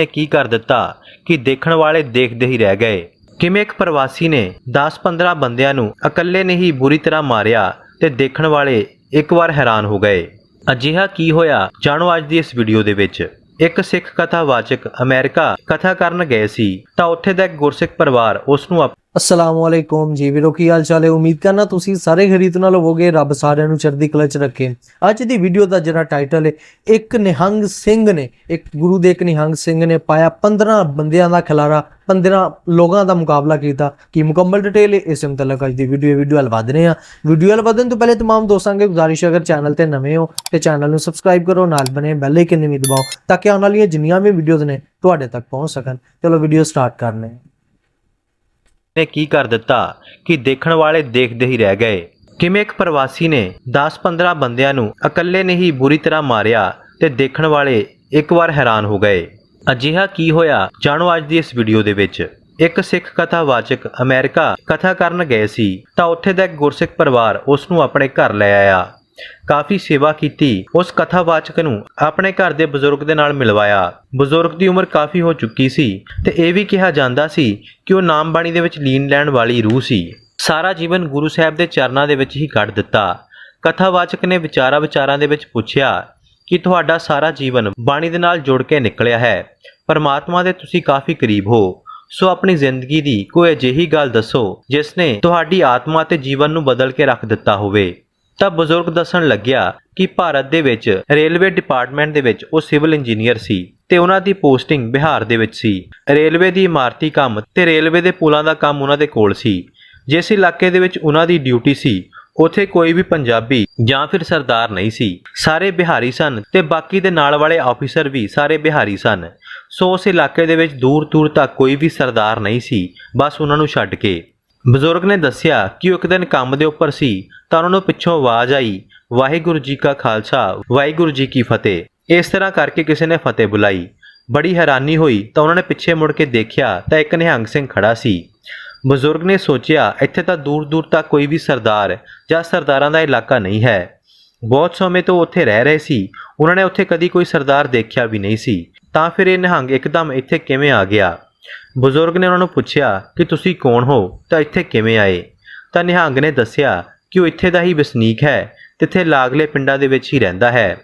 ਨੇ ਕੀ ਕਰ ਦਿੱਤਾ ਕਿ ਦੇਖਣ ਵਾਲੇ ਦੇਖਦੇ ਹੀ ਰਹਿ ਗਏ। ਕਿਵੇਂ ਇੱਕ ਪ੍ਰਵਾਸੀ ਨੇ 10-15 ਬੰਦਿਆਂ ਨੂੰ ਇਕੱਲੇ ਨੇ ਹੀ ਬੁਰੀ ਤਰ੍ਹਾਂ ਮਾਰਿਆ ਤੇ ਦੇਖਣ ਵਾਲੇ ਇੱਕ ਵਾਰ ਹੈਰਾਨ ਹੋ ਗਏ। ਅਜਿਹਾ ਕੀ ਹੋਇਆ ਜਾਣੋ ਅੱਜ ਦੀ ਇਸ ਵੀਡੀਓ ਦੇ ਵਿੱਚ। ਇੱਕ ਸਿੱਖ ਕਥਾਵਾਚਕ ਅਮਰੀਕਾ ਕਥਾ ਕਰਨ ਗਏ ਸੀ ਤਾਂ ਉੱਥੇ ਦਾ ਇੱਕ ਗੁਰਸਿੱਖ ਪਰਿਵਾਰ ਉਸ ਨੂੰ ਅਸਲਾਮ ਵਾਲੇਕੁਮ ਜੀ ਵੀਰੋ ਕੀ ਹਾਲ ਚਾਲ ਹੈ ਉਮੀਦ ਕਰਨਾ ਤੁਸੀਂ ਸਾਰੇ ਖਰੀਦ ਨਾਲ ਹੋਵੋਗੇ ਰੱਬ ਸਾਰਿਆਂ ਨੂੰ ਚੜ੍ਹਦੀ ਕਲਾ ਚ ਰੱਖੇ ਅੱਜ ਦੀ ਵੀਡੀਓ ਦਾ ਜਿਹੜਾ ਟਾਈਟਲ ਹੈ ਇੱਕ ਨਿਹੰਗ ਸਿੰਘ ਨੇ ਇੱਕ ਗੁਰੂ ਦੇ ਇੱਕ ਨਿਹੰਗ ਸਿੰਘ ਨੇ ਪਾਇਆ 15 ਬੰਦਿਆਂ ਦਾ ਖਿਲਾਰਾ 15 ਲੋਕਾਂ ਦਾ ਮੁਕਾਬਲਾ ਕੀਤਾ ਕੀ ਮੁਕੰਮਲ ਡਿਟੇਲ ਹੈ ਇਸ ਮੁਤਲਕ ਅੱਜ ਦੀ ਵੀਡੀਓ ਵੀਡੀਓ ਹਲ ਵਧਨੇ ਆ ਵੀਡੀਓ ਹਲ ਵਧਣ ਤੋਂ ਪਹਿਲੇ तमाम ਦੋਸਤਾਂ ਅੱਗੇ ਗੁਜ਼ਾਰਿਸ਼ ਹੈ, ਅਗਰ ਚੈਨਲ ਤੇ ਨਵੇਂ ਹੋ ਤੇ ਚੈਨਲ ਨੂੰ ਸਬਸਕ੍ਰਾਈਬ ਕਰੋ ਨਾਲ ਬਣੇ ਬੈਲ ਆਈਕਨ ਵੀ ਦਬਾਓ ਤਾਂ ਕਿ ਆਉਣ ਵਾਲੀਆਂ ਜਿੰਨੀਆਂ ਵੀ ਵੀਡੀਓਜ਼ ਨੇ ਤੁਹਾਡੇ ਤੱਕ ਪਹੁੰਚ ਸਕਣ ਚਲੋ ਵੀਡੀਓ ਸਟਾਰਟ ਕਰਨੇ ਆ ਨੇ ਕੀ ਕਰ ਦਿੱਤਾ ਕਿ ਦੇਖਣ ਵਾਲੇ ਦੇਖਦੇ ਹੀ ਰਹਿ ਗਏ। ਕਿਵੇਂ ਇੱਕ ਪ੍ਰਵਾਸੀ ਨੇ 10-15 ਬੰਦਿਆਂ ਨੂੰ ਇਕੱਲੇ ਨੇ ਹੀ ਬੁਰੀ ਤਰ੍ਹਾਂ ਮਾਰਿਆ ਤੇ ਦੇਖਣ ਵਾਲੇ ਇੱਕ ਵਾਰ ਹੈਰਾਨ ਹੋ ਗਏ। ਅਜਿਹਾ ਕੀ ਹੋਇਆ ਜਾਣੋ ਅੱਜ ਦੀ ਇਸ ਵੀਡੀਓ ਦੇ ਵਿੱਚ। ਇੱਕ ਸਿੱਖ ਕਥਾਵਾਚਕ ਅਮਰੀਕਾ ਕਥਾ ਕਰਨ ਗਏ ਸੀ ਤਾਂ ਉੱਥੇ ਦਾ ਇੱਕ ਗੁਰਸਿੱਖ ਪਰਿਵਾਰ ਉਸ ਨੂੰ ਆਪਣੇ ਘਰ ਲੈ ਆਇਆ। ਕਾਫੀ ਸੇਵਾ ਕੀਤੀ, ਉਸ ਕਥਾਵਾਚਕ ਨੂੰ ਆਪਣੇ ਘਰ ਦੇ ਬਜ਼ੁਰਗ ਦੇ ਨਾਲ ਮਿਲਵਾਇਆ। ਬਜ਼ੁਰਗ ਦੀ ਉਮਰ ਕਾਫੀ ਹੋ ਚੁੱਕੀ ਸੀ ਤੇ ਇਹ ਵੀ ਕਿਹਾ ਜਾਂਦਾ ਸੀ ਕਿ ਉਹ ਨਾਮ ਬਾਣੀ ਦੇ ਵਿੱਚ ਲੀਨ ਲੈਣ ਵਾਲੀ ਰੂਹ ਸੀ। ਸਾਰਾ ਜੀਵਨ ਗੁਰੂ ਸਾਹਿਬ ਦੇ ਚਰਨਾਂ ਦੇ ਵਿੱਚ ਹੀ ਕੱਢ ਦਿੱਤਾ। ਕਥਾਵਾਚਕ ਨੇ ਵਿਚਾਰਾ ਵਿਚਾਰਾਂ ਦੇ ਵਿੱਚ ਪੁੱਛਿਆ ਕਿ ਤੁਹਾਡਾ ਸਾਰਾ ਜੀਵਨ ਬਾਣੀ ਦੇ ਨਾਲ ਜੁੜ ਕੇ ਨਿਕਲਿਆ ਹੈ। ਪਰਮਾਤਮਾ ਦੇ ਤੁਸੀਂ ਕਾਫੀ ਕਰੀਬ ਹੋ, ਸੋ ਆਪਣੀ ਜ਼ਿੰਦਗੀ ਦੀ ਕੋਈ ਅਜਿਹੀ ਗੱਲ ਦੱਸੋ ਜਿਸ ਨੇ ਤੁਹਾਡੀ ਆਤਮਾ ਤੇ ਜੀਵਨ ਨੂੰ ਬਦਲ ਕੇ ਰੱਖ ਦਿੱਤਾ ਹੋਵੇ। ਤਾਂ ਬਜ਼ੁਰਗ ਦੱਸਣ ਲੱਗਿਆ ਕਿ ਭਾਰਤ ਦੇ ਵਿੱਚ ਰੇਲਵੇ ਡਿਪਾਰਟਮੈਂਟ ਦੇ ਵਿੱਚ ਉਹ ਸਿਵਲ ਇੰਜੀਨੀਅਰ ਸੀ ਤੇ ਉਹਨਾਂ ਦੀ ਪੋਸਟਿੰਗ ਬਿਹਾਰ ਦੇ ਵਿੱਚ ਸੀ। ਰੇਲਵੇ ਦੀ ਇਮਾਰਤੀ ਕੰਮ ਤੇ ਰੇਲਵੇ ਦੇ ਪੁਲਾਂ ਦਾ ਕੰਮ ਉਹਨਾਂ ਦੇ ਕੋਲ ਸੀ। ਜਿਸ ਇਲਾਕੇ ਦੇ ਵਿੱਚ ਉਹਨਾਂ ਦੀ ਡਿਊਟੀ ਸੀ, ਉਥੇ ਕੋਈ ਵੀ ਪੰਜਾਬੀ ਜਾਂ ਫਿਰ ਸਰਦਾਰ ਨਹੀਂ ਸੀ। ਸਾਰੇ ਬਿਹਾਰੀ ਸਨ ਤੇ ਬਾਕੀ ਦੇ ਨਾਲ ਵਾਲੇ ਆਫੀਸਰ ਵੀ ਸਾਰੇ ਬਿਹਾਰੀ ਸਨ। ਸੋ ਉਸ ਇਲਾਕੇ ਦੇ ਵਿੱਚ ਦੂਰ ਦੂਰ ਤੱਕ ਕੋਈ ਵੀ ਸਰਦਾਰ ਨਹੀਂ ਸੀ। ਬਸ ਉਹਨਾਂ ਨੂੰ ਛੱਡ ਕੇ। ਬਜ਼ੁਰਗ ਨੇ ਦੱਸਿਆ ਕਿ ਉਹ ਇੱਕ ਦਿਨ ਕੰਮ ਦੇ ਉੱਪਰ ਸੀ, ਤਾਂ ਉਹਨਾਂ ਨੂੰ ਪਿੱਛੋਂ ਆਵਾਜ਼ ਆਈ, ਵਾਹਿਗੁਰੂ ਜੀ ਕਾ ਖਾਲਸਾ, ਵਾਹਿਗੁਰੂ ਜੀ ਕੀ ਫਤਿਹ। ਇਸ ਤਰ੍ਹਾਂ ਕਰਕੇ ਕਿਸੇ ਨੇ ਫਤਿਹ ਬੁਲਾਈ। ਬੜੀ ਹੈਰਾਨੀ ਹੋਈ, ਤਾਂ ਉਹਨਾਂ ਨੇ ਪਿੱਛੇ ਮੁੜ ਕੇ ਦੇਖਿਆ, ਤਾਂ ਇੱਕ ਨਿਹੰਗ ਸਿੰਘ ਖੜਾ ਸੀ। ਬਜ਼ੁਰਗ ਨੇ ਸੋਚਿਆ, ਇੱਥੇ ਤਾਂ ਦੂਰ ਦੂਰ ਤੱਕ ਕੋਈ ਵੀ ਸਰਦਾਰ ਜਾਂ ਸਰਦਾਰਾਂ ਦਾ ਇਲਾਕਾ ਨਹੀਂ ਹੈ। ਬਹੁਤ ਸਮੇਂ ਤੋਂ ਉੱਥੇ ਰਹਿ ਰਹੇ ਸੀ। ਉਹਨਾਂ ਨੇ ਉੱਥੇ ਕਦੀ ਕੋਈ ਸਰਦਾਰ ਦੇਖਿਆ ਵੀ ਨਹੀਂ ਸੀ। ਤਾਂ ਫਿਰ ਇਹ ਨਿਹੰਗ ਇੱਕਦਮ ਇੱਥੇ ਕਿਵੇਂ ਆ ਗਿਆ? ਬਜ਼ੁਰਗ ਨੇ ਉਹਨਾਂ ਨੂੰ ਪੁੱਛਿਆ ਕਿ ਤੁਸੀਂ ਕੌਣ ਹੋ, ਤਾਂ ਇੱਥੇ ਕਿਵੇਂ ਆਏ? ਤਾਂ ਨਿਹੰਗ ਨੇ ਦੱਸਿਆ ਕਿ ਉਹ ਇੱਥੇ ਦਾ ਹੀ ਵਸਨੀਕ ਹੈ ਤੇ ਇੱਥੇ ਲਾਗਲੇ ਪਿੰਡਾਂ ਦੇ ਵਿੱਚ ਹੀ ਰਹਿੰਦਾ ਹੈ।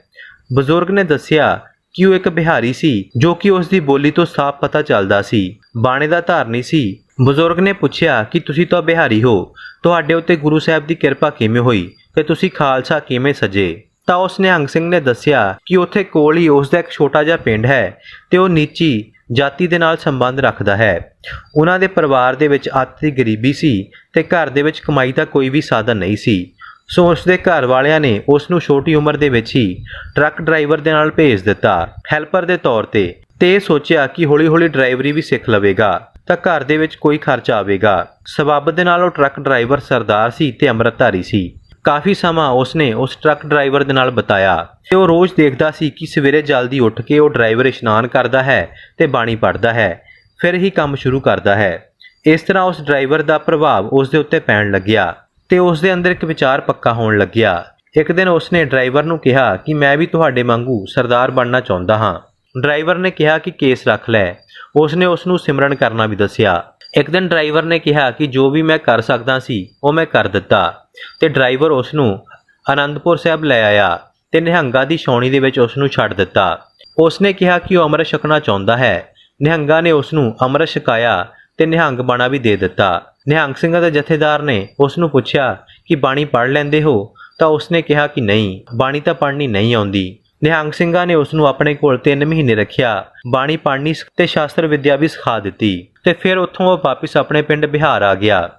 ਬਜ਼ੁਰਗ ਨੇ ਦੱਸਿਆ ਕਿ ਉਹ ਇੱਕ ਬਿਹਾਰੀ ਸੀ, ਜੋ ਕਿ ਉਸ ਦੀ ਬੋਲੀ ਤੋਂ ਸਾਫ਼ ਪਤਾ ਚੱਲਦਾ ਸੀ, ਬਾਣੇ ਦਾ ਧਾਰਨੀ ਸੀ। ਬਜ਼ੁਰਗ ਨੇ ਪੁੱਛਿਆ ਕਿ ਤੁਸੀਂ ਤਾਂ ਬਿਹਾਰੀ ਹੋ, ਤੁਹਾਡੇ ਉੱਤੇ ਗੁਰੂ ਸਾਹਿਬ ਦੀ ਕਿਰਪਾ ਕਿਵੇਂ ਹੋਈ, ਤੇ ਤੁਸੀਂ ਖਾਲਸਾ ਕਿਵੇਂ ਸਜੇ? ਤਾਂ ਉਸ ਨਿਹੰਗ ਸਿੰਘ ਨੇ ਦੱਸਿਆ ਕਿ ਉੱਥੇ ਕੋਲ ਹੀ ਉਸ ਦਾ ਇੱਕ ਛੋਟਾ ਜਿਹਾ ਪਿੰਡ ਹੈ, ਤੇ ਉਹ ਨੀਚੀ ਜਾਤੀ ਦੇ ਨਾਲ ਸੰਬੰਧ ਰੱਖਦਾ ਹੈ। ਉਹਨਾਂ ਦੇ ਪਰਿਵਾਰ ਦੇ ਵਿੱਚ ਆਰਥਿਕ ਗਰੀਬੀ ਸੀ ਤੇ ਘਰ ਦੇ ਵਿੱਚ ਕਮਾਈ ਦਾ ਕੋਈ ਵੀ ਸਾਧਨ ਨਹੀਂ ਸੀ। ਸੋ ਉਸ ਦੇ ਘਰ ਵਾਲਿਆਂ ਨੇ ਉਸ ਨੂੰ ਛੋਟੀ ਉਮਰ ਦੇ ਵਿੱਚ ਹੀ ਟਰੱਕ ਡਰਾਈਵਰ ਦੇ ਨਾਲ ਭੇਜ ਦਿੱਤਾ, ਹੈਲਪਰ ਦੇ ਤੌਰ ਤੇ ਤੇ ਇਹ ਸੋਚਿਆ ਕਿ ਹੌਲੀ-ਹੌਲੀ ਡਰਾਈਵਰੀ ਵੀ ਸਿੱਖ ਲਵੇਗਾ, ਤਾਂ ਘਰ ਦੇ ਵਿੱਚ ਕੋਈ ਖਰਚ ਆਵੇਗਾ। ਸਬੱਬ ਦੇ ਨਾਲ ਉਹ ਟਰੱਕ ਡਰਾਈਵਰ ਸਰਦਾਰ ਸੀ ਤੇ ਅੰਮ੍ਰਿਤਧਾਰੀ ਸੀ। ਕਾਫੀ ਸਮਾਂ ਉਸਨੇ ਉਸ ਟਰੱਕ ਡਰਾਈਵਰ ਦੇ ਨਾਲ ਬਤਾਇਆ ਤੇ ਉਹ ਰੋਜ਼ ਦੇਖਦਾ ਸੀ ਕਿ ਸਵੇਰੇ ਜਲਦੀ ਉੱਠ ਕੇ ਉਹ ਡਰਾਈਵਰ ਇਸ਼ਨਾਨ ਕਰਦਾ ਹੈ ਤੇ ਬਾਣੀ ਪੜ੍ਹਦਾ ਹੈ, ਫਿਰ ਹੀ ਕੰਮ ਸ਼ੁਰੂ ਕਰਦਾ ਹੈ। ਇਸ ਤਰ੍ਹਾਂ ਉਸ ਡਰਾਈਵਰ ਦਾ ਪ੍ਰਭਾਵ ਉਸ ਦੇ ਉੱਤੇ ਪੈਣ ਲੱਗਿਆ ਤੇ ਉਸ ਦੇ ਅੰਦਰ ਇੱਕ ਵਿਚਾਰ ਪੱਕਾ ਹੋਣ ਲੱਗਿਆ। ਇੱਕ ਦਿਨ ਉਸਨੇ ਡਰਾਈਵਰ ਨੂੰ ਕਿਹਾ ਕਿ ਮੈਂ ਵੀ ਤੁਹਾਡੇ ਵਾਂਗੂ ਸਰਦਾਰ ਬਣਨਾ ਚਾਹੁੰਦਾ ਹਾਂ। ਡਰਾਈਵਰ ਨੇ ਕਿਹਾ ਕਿ ਕੇਸ ਰੱਖ ਲੈ। ਉਸਨੇ ਉਸ ਨੂੰ ਸਿਮਰਨ ਕਰਨਾ ਵੀ ਦੱਸਿਆ। ਇੱਕ ਦਿਨ ਡਰਾਈਵਰ ਨੇ ਕਿਹਾ ਕਿ ਜੋ ਵੀ ਮੈਂ ਕਰ ਸਕਦਾ ਸੀ, ਉਹ ਮੈਂ ਕਰ ਦਿੱਤਾ। ਤੇ ਡਰਾਈਵਰ ਉਸ ਨੂੰ ਆਨੰਦਪੁਰ ਸਾਹਿਬ ਲੈ ਆਇਆ ਤੇ ਨਿਹੰਗਾ ਦੀ ਛਾਉਣੀ ਦੇ ਵਿੱਚ ਉਸ ਨੂੰ ਛੱਡ ਦਿੱਤਾ। ਉਸ ਨੇ ਕਿਹਾ ਕਿ ਉਹ ਅੰਮ੍ਰਿਤ ਛਕਣਾ ਚਾਹੁੰਦਾ ਹੈ। ਨਿਹੰਗਾ ਨੇ ਉਸ ਨੂੰ ਅੰਮ੍ਰਿਤ ਛਕਾਇਆ ਤੇ ਨਿਹੰਗ ਬਾਣਾ ਵੀ ਦੇ ਦਿੱਤਾ। ਨਿਹੰਗ ਸਿੰਘਾਂ ਦੇ ਜਥੇਦਾਰ ਨੇ ਉਸ ਨੂੰ ਪੁੱਛਿਆ ਕਿ ਬਾਣੀ ਪੜ੍ਹ ਲੈਂਦੇ ਹੋ? ਤਾਂ ਉਸਨੇ ਕਿਹਾ ਕਿ ਨਹੀਂ, ਬਾਣੀ ਤਾਂ ਪੜ੍ਹਨੀ ਨਹੀਂ ਆਉਂਦੀ। ਨਿਹੰਗ ਸਿੰਘਾਂ ਨੇ ਉਸ ਨੂੰ ਆਪਣੇ ਕੋਲ 3 ਮਹੀਨੇ ਰੱਖਿਆ। ਬਾਣੀ ਪੜ੍ਹਨੀ ਸ- ਤੇ ਸ਼ਾਸਤਰ ਵਿੱਦਿਆ ਵੀ ਸਿਖਾ ਦਿੱਤੀ। ਤੇ ਫਿਰ ਉੱਥੋਂ ਉਹ ਵਾਪਸ ਆਪਣੇ ਪਿੰਡ ਬਿਹਾਰ ਆ ਗਿਆ।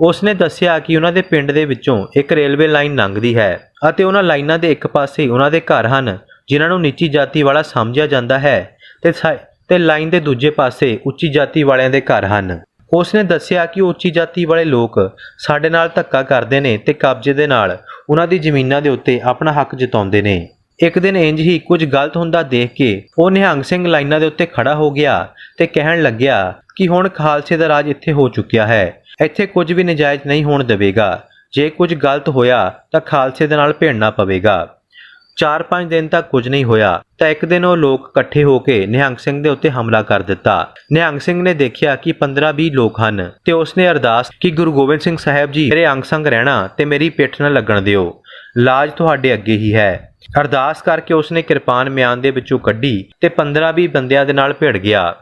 ਉਸਨੇ ਦੱਸਿਆ ਕਿ ਉਹਨਾਂ ਦੇ ਪਿੰਡ ਦੇ ਵਿੱਚੋਂ ਇੱਕ ਰੇਲਵੇ ਲਾਈਨ ਲੰਘਦੀ ਹੈ ਅਤੇ ਉਹਨਾਂ ਲਾਈਨਾਂ ਦੇ ਇੱਕ ਪਾਸੇ ਉਹਨਾਂ ਦੇ ਘਰ ਹਨ, ਜਿਨ੍ਹਾਂ ਨੂੰ ਨੀਚੀ ਜਾਤੀ ਵਾਲਾ ਸਮਝਿਆ ਜਾਂਦਾ ਹੈ ਤੇ ਸਾ- ਤੇ ਲਾਈਨ ਦੇ ਦੂਜੇ ਪਾਸੇ ਉੱਚੀ ਜਾਤੀ ਵਾਲਿਆਂ ਦੇ ਘਰ ਹਨ। ਉਸਨੇ ਦੱਸਿਆ ਕਿ ਉੱਚੀ ਜਾਤੀ ਵਾਲੇ ਲੋਕ ਸਾਡੇ ਨਾਲ ਧੱਕਾ ਕਰਦੇ ਨੇ ਤੇ ਕਬਜ਼ੇ ਦੇ ਨਾਲ ਉਹਨਾਂ ਦੀ ਜ਼ਮੀਨਾਂ ਦੇ ਉੱਤੇ ਆਪਣਾ ਹੱਕ ਜਤਾਉਂਦੇ ਨੇ। ਇੱਕ ਦਿਨ ਇੰਜ ਹੀ ਕੁਝ ਗਲਤ ਹੁੰਦਾ ਦੇਖ ਕੇ ਉਹ ਨਿਹੰਗ ਸਿੰਘ ਲਾਈਨਾਂ ਦੇ ਉੱਤੇ ਖੜਾ ਹੋ ਗਿਆ ਤੇ ਕਹਿਣ ਲੱਗਿਆ ਕਿ ਹੁਣ ਖਾਲਸੇ ਦਾ ਰਾਜ ਇੱਥੇ ਹੋ ਚੁੱਕਿਆ ਹੈ। ਇੱਥੇ ਕੁਝ ਵੀ ਨਜਾਇਜ਼ ਨਹੀਂ ਹੋਣ ਦੇਵੇਗਾ। ਜੇ ਕੁਝ ਗਲਤ ਹੋਇਆ ਤਾਂ ਖਾਲਸੇ ਦੇ ਨਾਲ ਭਿੜਨਾ ਪਵੇਗਾ। 4-5 ਦਿਨ ਤੱਕ ਕੁਝ ਨਹੀਂ ਹੋਇਆ ਤਾਂ ਇੱਕ ਦਿਨ ਉਹ ਲੋਕ ਇਕੱਠੇ ਹੋ ਕੇ ਨਿਹੰਗ ਸਿੰਘ ਦੇ ਉੱਤੇ ਹਮਲਾ ਕਰ ਦਿੱਤਾ। ਨਿਹੰਗ ਸਿੰਘ ਨੇ ਦੇਖਿਆ ਕਿ 15-20 ਲੋਕ ਹਨ ਤੇ ਉਸਨੇ ਅਰਦਾਸ ਕਿ ਗੁਰੂ ਗੋਬਿੰਦ ਸਿੰਘ ਸਾਹਿਬ ਜੀ ਮੇਰੇ ਅੰਗ ਸੰਗ ਰਹਿਣਾ ਤੇ ਮੇਰੀ ਪਿੱਠ ਨਾ ਲੱਗਣ ਦਿਓ। ਲਾਜ ਤੁਹਾਡੇ ਅੱਗੇ ਹੀ ਹੈ। ਅਰਦਾਸ ਕਰਕੇ ਉਸਨੇ ਕਿਰਪਾਨ ਮਿਆਨ ਦੇ ਵਿੱਚੋਂ ਕੱਢੀ ਤੇ 15-20 ਬੰਦਿਆਂ ਦੇ ਨਾਲ ਭਿੜ ਗਿਆ।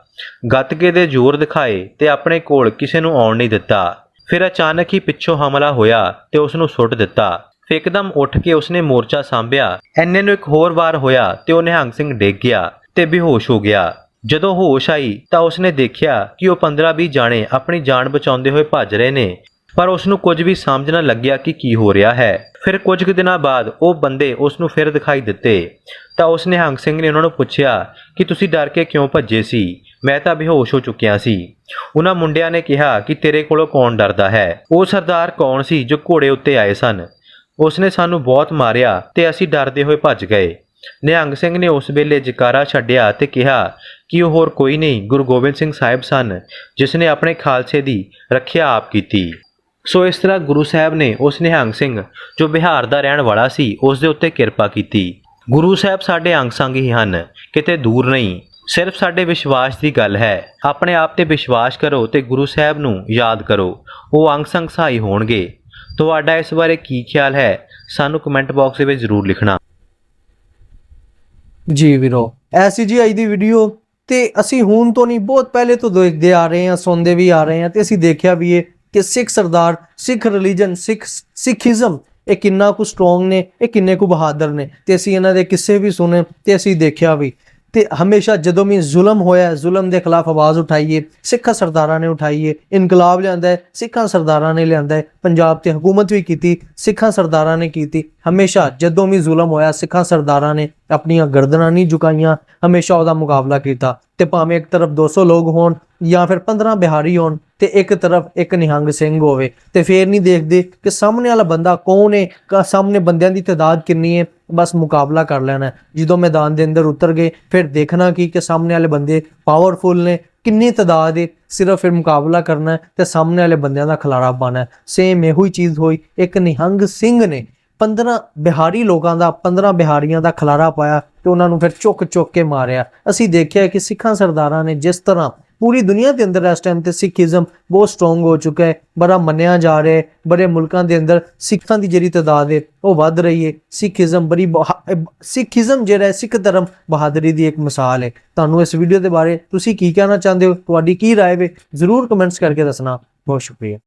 ਗੱਤਕੇ ਦੇ ਜ਼ੋਰ ਦਿਖਾਏ ਤੇ ਆਪਣੇ ਕੋਲ ਕਿਸੇ ਨੂੰ ਆਉਣ ਨਹੀਂ ਦਿੱਤਾ। ਫਿਰ ਅਚਾਨਕ ਹੀ ਪਿੱਛੋਂ ਹਮਲਾ ਹੋਇਆ ਤੇ ਉਸ ਨੂੰ ਸੁੱਟ ਦਿੱਤਾ। ਫਿਰ ਇੱਕਦਮ ਉੱਠ ਕੇ ਉਸਨੇ ਮੋਰਚਾ ਸਾਂਭਿਆ। ਐਨੇ ਨੂੰ ਇੱਕ ਹੋਰ ਵਾਰ ਹੋਇਆ ਤੇ ਉਹ ਨਿਹੰਗ ਸਿੰਘ ਡਿੱਗ ਗਿਆ ਤੇ ਬੇਹੋਸ਼ ਹੋ ਗਿਆ। ਜਦੋਂ ਹੋਸ਼ ਆਈ ਤਾਂ ਉਸਨੇ ਦੇਖਿਆ ਕਿ ਉਹ 15-20 ਜਾਣੇ ਆਪਣੀ ਜਾਨ ਬਚਾਉਂਦੇ ਹੋਏ ਭੱਜ ਰਹੇ ਨੇ। ਪਰ ਉਸ ਨੂੰ ਕੁਝ ਵੀ ਸਮਝ ਨਾ ਲੱਗਿਆ ਕਿ ਕੀ ਹੋ ਰਿਹਾ ਹੈ। ਫਿਰ ਕੁਝ ਕੁ ਦਿਨਾਂ ਬਾਅਦ ਉਹ ਬੰਦੇ ਉਸ ਨੂੰ ਫਿਰ ਦਿਖਾਈ ਦਿੱਤੇ। ਤਾਂ ਉਸ ਨਿਹੰਗ ਸਿੰਘ ਨੇ ਉਹਨਾਂ ਨੂੰ ਪੁੱਛਿਆ ਕਿ ਤੁਸੀਂ ਡਰ ਕੇ ਕਿਉਂ ਭੱਜੇ ਸੀ? ਮੈਂ ਤਾਂ ਬੇਹੋਸ਼ ਹੋ ਚੁੱਕਿਆ ਸੀ। ਉਹਨਾਂ ਮੁੰਡਿਆਂ ਨੇ ਕਿਹਾ ਕਿ ਤੇਰੇ ਕੋਲੋਂ ਕੌਣ ਡਰਦਾ ਹੈ? ਉਹ ਸਰਦਾਰ ਕੌਣ ਸੀ ਜੋ ਘੋੜੇ ਉੱਤੇ ਆਏ ਸਨ? ਉਸਨੇ ਸਾਨੂੰ ਬਹੁਤ ਮਾਰਿਆ ਤੇ ਅਸੀਂ ਡਰਦੇ ਹੋਏ ਭੱਜ ਗਏ। ਨਿਹੰਗ ਸਿੰਘ ਨੇ ਉਸ ਵੇਲੇ ਜਕਾਰਾ ਛੱਡਿਆ ਤੇ ਕਿਹਾ ਕਿ ਉਹ ਹੋਰ ਕੋਈ ਨਹੀਂ, ਗੁਰੂ ਗੋਬਿੰਦ ਸਿੰਘ ਸਾਹਿਬ ਸਨ, ਜਿਸ ਨੇ ਆਪਣੇ ਖਾਲਸੇ ਦੀ ਰੱਖਿਆ ਆਪ ਕੀਤੀ। ਸੋ ਇਸ ਤਰ੍ਹਾਂ ਗੁਰੂ ਸਾਹਿਬ ਨੇ ਉਸ ਨਿਹੰਗ ਸਿੰਘ, ਜੋ ਬਿਹਾਰ ਦਾ ਰਹਿਣ ਵਾਲਾ ਸੀ, ਉਸ ਦੇ ਉੱਤੇ ਕਿਰਪਾ ਕੀਤੀ। ਗੁਰੂ ਸਾਹਿਬ ਸਾਡੇ ਅੰਗ ਸੰਗ ਹੀ ਹਨ, ਕਿਤੇ ਦੂਰ ਨਹੀਂ। ਸਿਰਫ ਸਾਡੇ ਵਿਸ਼ਵਾਸ ਦੀ ਗੱਲ ਹੈ। ਆਪਣੇ ਆਪ ਤੇ ਵਿਸ਼ਵਾਸ ਕਰੋ ਤੇ ਗੁਰੂ ਸਾਹਿਬ ਨੂੰ ਯਾਦ ਕਰੋ। ਉਹ ਅੰਗ ਸੰਗ ਸਹਾਈ ਹੋਣਗੇ। ਤੁਹਾਡਾ ਇਸ ਬਾਰੇ ਕੀ ਖਿਆਲ ਹੈ, ਸਾਨੂੰ ਕਮੈਂਟ ਬਾਕਸ ਵਿੱਚ ਜ਼ਰੂਰ ਲਿਖਣਾ। ਜੀ ਵੀਰੋ ਐਸੀ ਜੀ ਅੱਜ ਦੀ ਵੀਡੀਓ। ਤੇ ਅਸੀਂ ਹੁਣ ਤੋਂ ਨਹੀਂ, ਬਹੁਤ ਪਹਿਲੇ ਤੋਂ ਦੇਖਦੇ ਆ ਰਹੇ ਹਾਂ, ਸੁਣਦੇ ਵੀ ਆ ਰਹੇ ਹਾਂ ਤੇ ਅਸੀਂ ਦੇਖਿਆ ਵੀ ਇਹ ਕਿ ਸਿੱਖ ਸਰਦਾਰ, ਸਿੱਖ ਰਿਲੀਜਨ ਸਿੱਖ ਸਿੱਖੀਜ਼ਮ ਇਹ ਕਿੰਨਾ ਕੁ ਸਟਰੋਂਗ ਨੇ, ਇਹ ਕਿੰਨੇ ਕੁ ਬਹਾਦਰ ਨੇ। ਤੇ ਅਸੀਂ ਇਹਨਾਂ ਦੇ ਕਿੱਸੇ ਵੀ ਸੁਣੇ ਤੇ ਅਸੀਂ ਦੇਖਿਆ ਵੀ। ਤੇ ਹਮੇਸ਼ਾ ਜਦੋਂ ਵੀ ਜ਼ੁਲਮ ਹੋਇਆ ਜ਼ੁਲਮ ਦੇ ਖਿਲਾਫ ਆਵਾਜ਼ ਉਠਾਈਏ, ਸਿੱਖਾਂ ਸਰਦਾਰਾਂ ਨੇ ਉਠਾਈਏ, ਇਨਕਲਾਬ ਲਿਆਂਦਾ ਹੈ, ਸਿੱਖਾਂ ਸਰਦਾਰਾਂ ਨੇ ਲਿਆਂਦਾ ਹੈ, ਪੰਜਾਬ ਤੇ ਹਕੂਮਤ ਵੀ ਕੀਤੀ, ਸਿੱਖਾਂ ਸਰਦਾਰਾਂ ਨੇ ਕੀਤੀ। ਹਮੇਸ਼ਾ ਜਦੋਂ ਵੀ ਜ਼ੁਲਮ ਹੋਇਆ, ਸਿੱਖਾਂ ਸਰਦਾਰਾਂ ਨੇ ਆਪਣੀਆਂ ਗਰਦਨਾਂ ਨਹੀਂ ਝੁਕਾਈਆਂ, ਹਮੇਸ਼ਾ ਉਹਦਾ ਮੁਕਾਬਲਾ ਕੀਤਾ। ਤੇ ਭਾਵੇਂ ਇੱਕ ਤਰਫ 200 ਲੋਕ ਹੋਣ ਜਾਂ ਫਿਰ 15 ਬਿਹਾਰੀ ਹੋਣ ਤੇ ਇੱਕ ਤਰਫ ਇੱਕ ਨਿਹੰਗ ਸਿੰਘ ਹੋਵੇ ਤੇ ਫੇਰ ਨਹੀਂ ਦੇਖਦੇ ਕਿ ਸਾਹਮਣੇ ਵਾਲਾ ਬੰਦਾ ਕੌਣ ਹੈ ਕਾ ਸਾਹਮਣੇ ਬੰਦਿਆਂ ਦੀ ਤਾਦਾਦ ਕਿੰਨੀ ਹੈ ਬਸ ਮੁਕਾਬਲਾ ਕਰ ਲੈਣਾ ਜਦੋਂ ਮੈਦਾਨ ਦੇ ਅੰਦਰ ਉਤਰ ਗਏ, ਫਿਰ ਦੇਖਣਾ ਕੀ ਕਿ ਸਾਹਮਣੇ ਵਾਲੇ ਬੰਦੇ ਪਾਵਰਫੁਲ ਨੇ, ਕਿੰਨੀ ਤਾਦਾਦ ਹੈ ਸਿਰਫ ਫਿਰ ਮੁਕਾਬਲਾ ਕਰਨਾ ਹੈ ਤੇ ਸਾਹਮਣੇ ਵਾਲੇ ਬੰਦਿਆਂ ਦਾ ਖਲਾਰਾ ਪਾਣਾ ਸੇਮ ਇਹੋ ਹੀ ਚੀਜ਼ ਹੋਈ, ਇੱਕ ਨਿਹੰਗ ਸਿੰਘ ਨੇ 15 ਬਿਹਾਰੀ ਲੋਕਾਂ ਦਾ 15 ਬਿਹਾਰੀਆਂ ਦਾ ਖਿਲਾਰਾ ਪਾਇਆ ਤੇ ਉਹਨਾਂ ਨੂੰ ਫਿਰ ਚੁੱਕ ਚੁੱਕ ਕੇ ਮਾਰਿਆ। ਅਸੀਂ ਦੇਖਿਆ ਕਿ ਸਿੱਖਾਂ ਸਰਦਾਰਾਂ ਨੇ ਜਿਸ ਤਰ੍ਹਾਂ ਪੂਰੀ ਦੁਨੀਆ ਦੇ ਅੰਦਰ ਇਸ ਟਾਈਮ ਤੇ ਸਿੱਖੀਜ਼ਮ ਬਹੁਤ ਸਟਰੋਂਗ ਹੋ ਚੁੱਕਾ ਹੈ ਬੜਾ ਮੰਨਿਆ ਜਾ ਰਿਹਾ ਹੈ ਬੜੇ ਮੁਲਕਾਂ ਦੇ ਅੰਦਰ ਸਿੱਖਾਂ ਦੀ ਜਿਹੜੀ ਤਾਦਾਦ ਹੈ ਉਹ ਵੱਧ ਰਹੀ ਹੈ ਸਿੱਖੀਜ਼ਮ ਬੜੀ ਬਹਾ- ਅਹ ਸਿੱਖੀਜ਼ਮ ਜਿਹੜਾ ਹੈ ਸਿੱਖ ਧਰਮ ਬਹਾਦਰੀ ਦੀ ਇੱਕ ਮਿਸਾਲ ਹੈ ਤੁਹਾਨੂੰ ਇਸ ਵੀਡੀਓ ਦੇ ਬਾਰੇ ਤੁਸੀਂ ਕੀ ਕਹਿਣਾ ਚਾਹੁੰਦੇ ਹੋ ਤੁਹਾਡੀ ਕੀ رائے ਹੈ ਜ਼ਰੂਰ ਕਮੈਂਟਸ ਕਰਕੇ ਦੱਸਣਾ ਬਹੁਤ ਸ਼ੁਕਰੀਆ